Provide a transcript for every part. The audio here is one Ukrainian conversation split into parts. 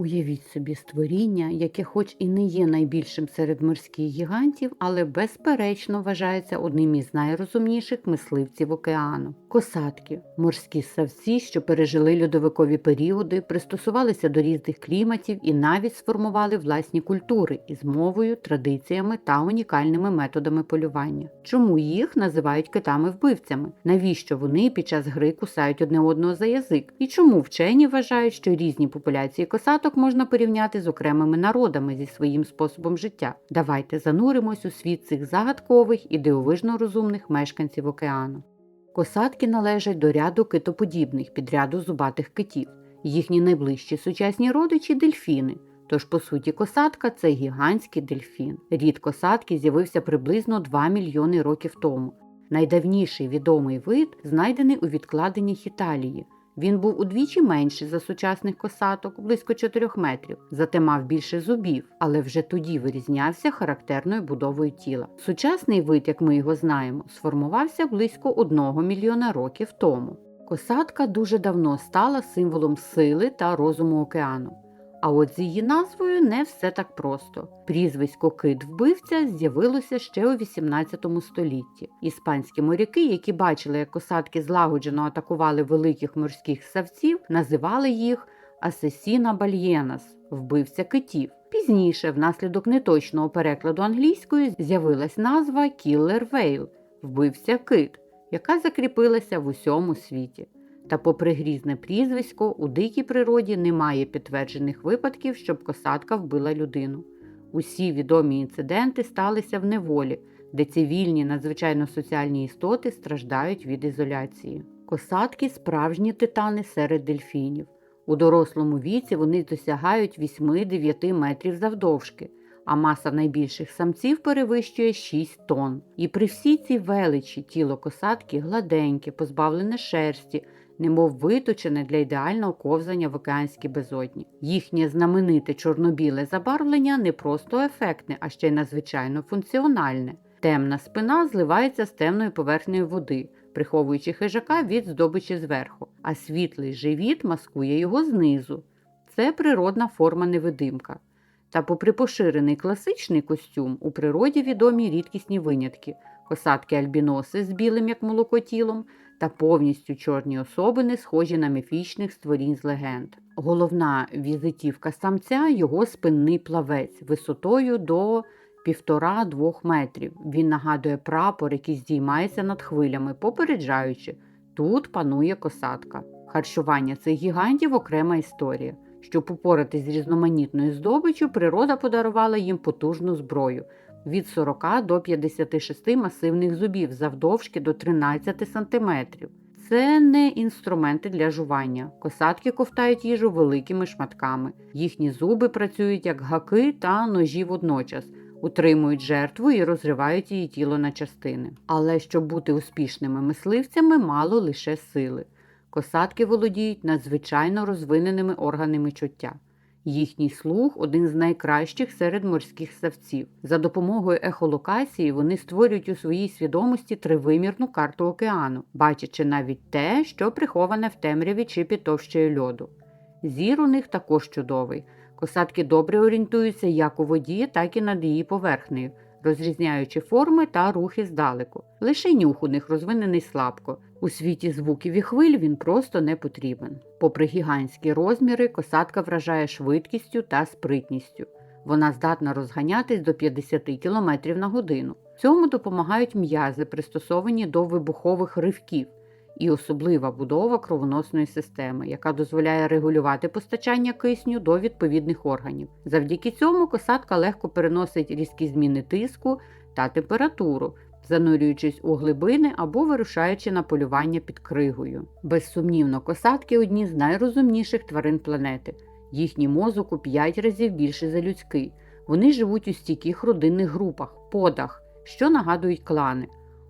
Уявіть собі створіння, яке хоч і не є найбільшим серед морських гігантів, але безперечно вважається одним із найрозумніших мисливців океану. Косатки морські ссавці, що пережили льодовикові періоди, пристосувалися до різних кліматів і навіть сформували власні культури із мовою, традиціями та унікальними методами полювання. Чому їх називають китами-вбивцями? Навіщо вони під час гри кусають одне одного за язик? І чому вчені вважають, що різні популяції косаток можна порівняти з окремими народами зі своїм способом життя? Давайте зануримось у світ цих загадкових і дивовижно розумних мешканців океану. Косатки належать до ряду китоподібних підряду зубатих китів. Їхні найближчі сучасні родичі дельфіни. Тож, по суті, косатка це гігантський дельфін. Рід косатки з'явився приблизно 2 мільйони років тому. Найдавніший відомий вид знайдений у відкладеннях Італії. Він був удвічі менший за сучасних косаток, близько 4 метрів, зате мав більше зубів, але вже тоді вирізнявся характерною будовою тіла. Сучасний вид, як ми його знаємо, сформувався близько 1 мільйона років тому. Косатка дуже давно стала символом сили та розуму океану. А от з її назвою не все так просто. Прізвисько кит вбивця з'явилося ще у 18 столітті. Іспанські моряки, які бачили, як косатки злагоджено атакували великих морських савців, називали їх Асесіна Бальєнас вбивця китів. Пізніше, внаслідок неточного перекладу англійською, з'явилась назва Кіллер Вейл вбивця кит, яка закріпилася в усьому світі. Та, попри грізне прізвисько, у дикій природі немає підтверджених випадків, щоб косатка вбила людину. Усі відомі інциденти сталися в неволі, де цивільні надзвичайно соціальні істоти страждають від ізоляції. Косатки справжні титани серед дельфінів. У дорослому віці вони досягають 8-9 метрів завдовжки, а маса найбільших самців перевищує 6 тонн. І при всій цій величі тіло косатки гладеньке, позбавлене шерсті, немов виточене для ідеального ковзання в океанській безодні. Їхнє знамените чорно-біле забарвлення не просто ефектне, а ще й надзвичайно функціональне. Темна спина зливається з темною поверхнею води, приховуючи хижака від здобичі зверху, а світлий живіт маскує його знизу. Це природна форма невидимка. Та, попри поширений класичний костюм, у природі відомі рідкісні винятки косатки альбіноси з білим як молоко тілом та повністю чорні особини, схожі на міфічних створінь з легенд. Головна візитівка самця його спинний плавець висотою до півтора-двох метрів. Він нагадує прапор, який здіймається над хвилями, попереджаючи, тут панує косатка. Харчування цих гігантів окрема історія. Щоб упоратись з різноманітною здобиччю, природа подарувала їм потужну зброю від 40 до 56 масивних зубів завдовжки до 13 см. Це не інструменти для жування. Косатки ковтають їжу великими шматками. Їхні зуби працюють як гаки та ножі водночас, утримують жертву і розривають її тіло на частини. Але щоб бути успішними мисливцями, мало лише сили. Косатки володіють надзвичайно розвиненими органами чуття. Їхній слух один з найкращих серед морських савців. За допомогою ехолокації вони створюють у своїй свідомості тривимірну карту океану, бачачи навіть те, що приховане в темряві чи під товщею льоду. Зір у них також чудовий. Косатки добре орієнтуються як у воді, так і над її поверхнею, розрізняючи форми та рухи здалеку. Лише нюх у них розвинений слабко. У світі звуків і хвиль він просто не потрібен. Попри гігантські розміри, косатка вражає швидкістю та спритністю. Вона здатна розганятись до 50 км на годину. Цьому допомагають м'язи, пристосовані до вибухових ривків, і особлива будова кровоносної системи, яка дозволяє регулювати постачання кисню до відповідних органів. Завдяки цьому косатка легко переносить різкі зміни тиску та температуру, занурюючись у глибини або вирушаючи на полювання під кригою. Безсумнівно, косатки одні з найрозумніших тварин планети. Їхній мозок у 5 разів більше за людський. Вони живуть у стійких родинних групах, подах, що нагадують клани.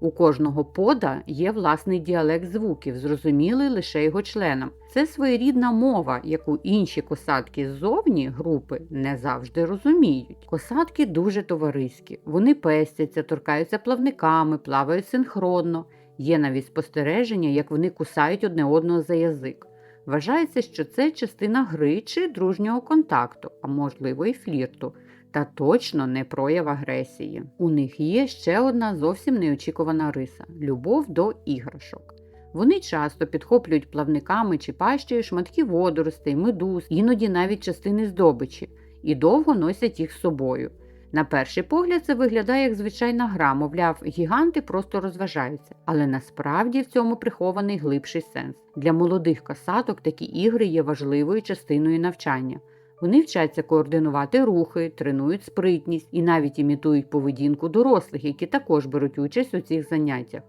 У кожного пода є власний діалект звуків, зрозумілий лише його членам. Це своєрідна мова, яку інші косатки ззовні групи не завжди розуміють. Косатки дуже товариські, вони пестяться, торкаються плавниками, плавають синхронно. Є навіть спостереження, як вони кусають одне одного за язик. Вважається, що це частина гри чи дружнього контакту, а можливо і флірту, та точно не прояв агресії. У них є ще одна зовсім неочікувана риса любов до іграшок. Вони часто підхоплюють плавниками чи пащею шматки водоростей, медуз, іноді навіть частини здобичі, і довго носять їх з собою. На перший погляд це виглядає як звичайна гра, мовляв, гіганти просто розважаються, але насправді в цьому прихований глибший сенс. Для молодих касаток такі ігри є важливою частиною навчання. Вони вчаться координувати рухи, тренують спритність і навіть імітують поведінку дорослих, які також беруть участь у цих заняттях.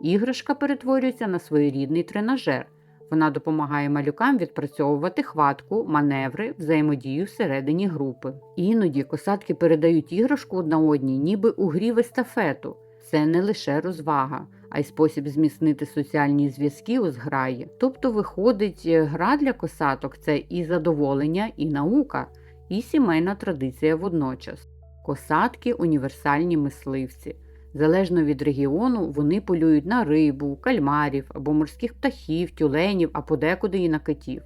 Іграшка перетворюється на своєрідний тренажер. Вона допомагає малюкам відпрацьовувати хватку, маневри, взаємодію всередині групи. Іноді косатки передають іграшку одна одній, ніби у грі в естафету. Це не лише розвага, а й спосіб зміцнити соціальні зв'язки у зграї. Тобто, виходить, гра для косаток це і задоволення, і наука, і сімейна традиція водночас. Косатки універсальні мисливці. Залежно від регіону, вони полюють на рибу, кальмарів або морських птахів, тюленів, а подекуди і на китів.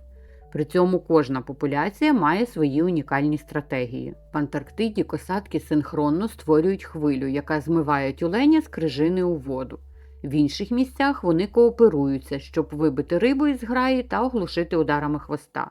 При цьому кожна популяція має свої унікальні стратегії. В Антарктиді косатки синхронно створюють хвилю, яка змиває тюленя з крижини у воду. В інших місцях вони кооперуються, щоб вибити рибу із граї та оглушити ударами хвоста.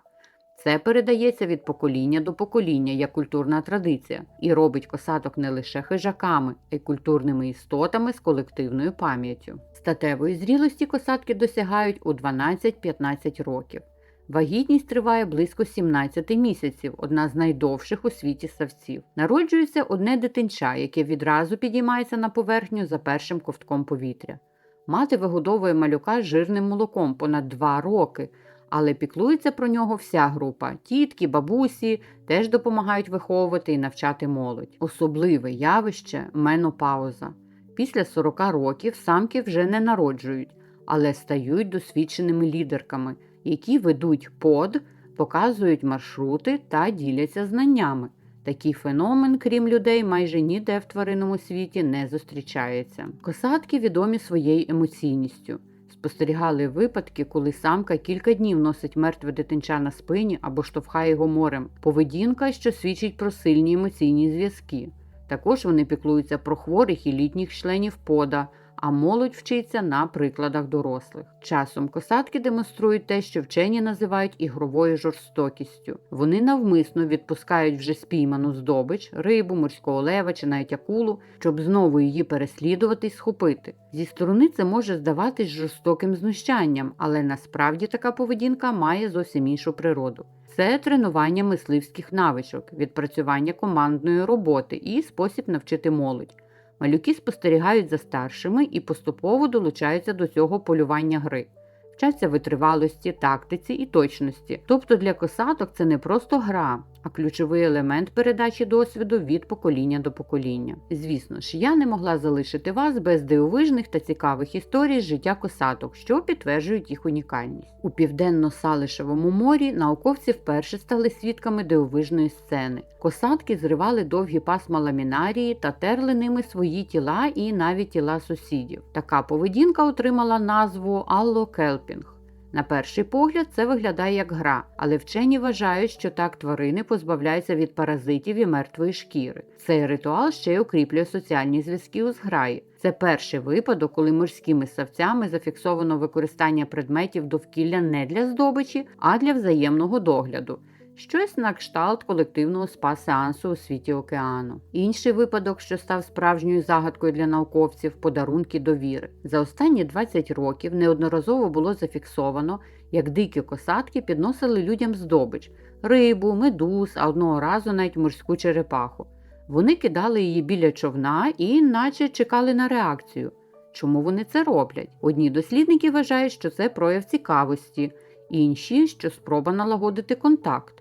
Це передається від покоління до покоління як культурна традиція і робить косаток не лише хижаками, а й культурними істотами з колективною пам'яттю. Статевої зрілості косатки досягають у 12-15 років. Вагітність триває близько 17 місяців, одна з найдовших у світі савців. Народжується одне дитинча, яке відразу підіймається на поверхню за першим ковтком повітря. Мати вигодовує малюка жирним молоком понад 2 роки, але піклується про нього вся група. Тітки, бабусі теж допомагають виховувати і навчати молодь. Особливе явище менопауза. Після 40 років самки вже не народжують, але стають досвідченими лідерками, які ведуть под, показують маршрути та діляться знаннями. Такий феномен, крім людей, майже ніде в тваринному світі не зустрічається. Косатки відомі своєю емоційністю. Спостерігали випадки, коли самка кілька днів носить мертве дитинча на спині або штовхає його морем. Поведінка, що свідчить про сильні емоційні зв'язки. Також вони піклуються про хворих і літніх членів пода, а молодь вчиться на прикладах дорослих. Часом косатки демонструють те, що вчені називають ігровою жорстокістю. Вони навмисно відпускають вже спійману здобич, рибу, морського лева чи навіть акулу, щоб знову її переслідувати й схопити. Зі сторони це може здаватись жорстоким знущанням, але насправді така поведінка має зовсім іншу природу. Це тренування мисливських навичок, відпрацювання командної роботи і спосіб навчити молодь. Малюки спостерігають за старшими і поступово долучаються до цього полювання гри, вчаться витривалості, тактиці і точності. Тобто для косаток це не просто гра, а ключовий елемент передачі досвіду від покоління до покоління. Звісно ж, я не могла залишити вас без дивовижних та цікавих історій з життя косаток, що підтверджують їх унікальність. У південно-Салишевому морі науковці вперше стали свідками дивовижної сцени. Косатки зривали довгі пасма ламінарії та терли ними свої тіла і навіть тіла сусідів. Така поведінка отримала назву аллокелпінг. На перший погляд це виглядає як гра, але вчені вважають, що так тварини позбавляються від паразитів і мертвої шкіри. Цей ритуал ще й укріплює соціальні зв'язки у зграї. Це перший випадок, коли морськими савцями зафіксовано використання предметів довкілля не для здобичі, а для взаємного догляду. Щось на кшталт колективного спа-сеансу у світі океану. Інший випадок, що став справжньою загадкою для науковців подарунки довіри. За останні 20 років неодноразово було зафіксовано, як дикі косатки підносили людям здобич рибу, медуз, а одного разу навіть морську черепаху. Вони кидали її біля човна і наче чекали на реакцію. Чому вони це роблять? Одні дослідники вважають, що це прояв цікавості, інші, що спроба налагодити контакт.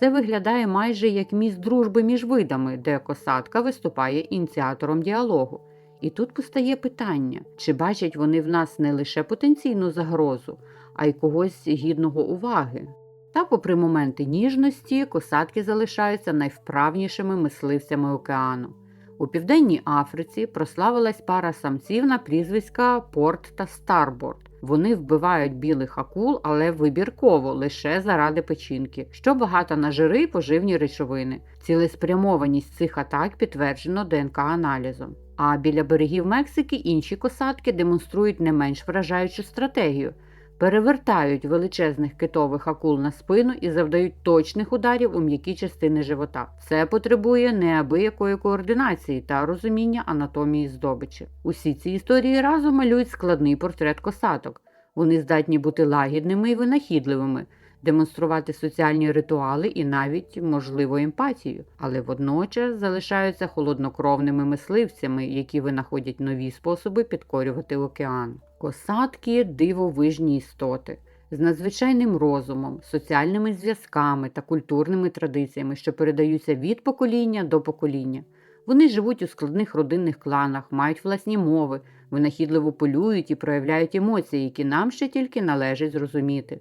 Це виглядає майже як міст дружби між видами, де косатка виступає ініціатором діалогу. І тут постає питання, чи бачать вони в нас не лише потенційну загрозу, а й когось гідного уваги. Та, попри моменти ніжності, косатки залишаються найвправнішими мисливцями океану. У південній Африці прославилась пара самців на прізвиська Порт та Старборд. Вони вбивають білих акул, але вибірково лише заради печінки, що багато на жири і поживні речовини. Цілеспрямованість цих атак підтверджено ДНК-аналізом. А біля берегів Мексики інші косатки демонструють не менш вражаючу стратегію. Перевертають величезних китових акул на спину і завдають точних ударів у м'які частини живота. Це потребує неабиякої координації та розуміння анатомії здобичі. Усі ці історії разом малюють складний портрет косаток. Вони здатні бути лагідними і винахідливими, демонструвати соціальні ритуали і навіть, можливо, емпатію, але водночас залишаються холоднокровними мисливцями, які винаходять нові способи підкорювати океан. Косатки дивовижні істоти з надзвичайним розумом, соціальними зв'язками та культурними традиціями, що передаються від покоління до покоління. Вони живуть у складних родинних кланах, мають власні мови, винахідливо полюють і проявляють емоції, які нам ще тільки належить зрозуміти.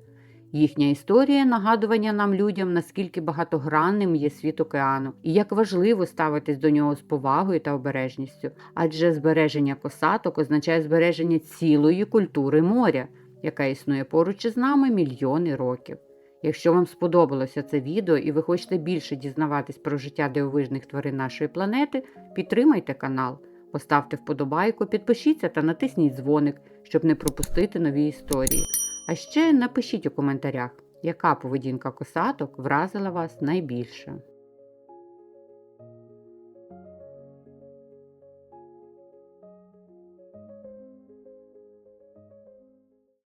Їхня історія нагадування нам людям, наскільки багатогранним є світ океану, і як важливо ставитись до нього з повагою та обережністю, адже збереження косаток означає збереження цілої культури моря, яка існує поруч із нами мільйони років. Якщо вам сподобалося це відео і ви хочете більше дізнаватись про життя дивовижних тварин нашої планети, підтримайте канал, поставте вподобайку, підпишіться та натисніть дзвоник, щоб не пропустити нові історії. А ще напишіть у коментарях, яка поведінка косаток вразила вас найбільше.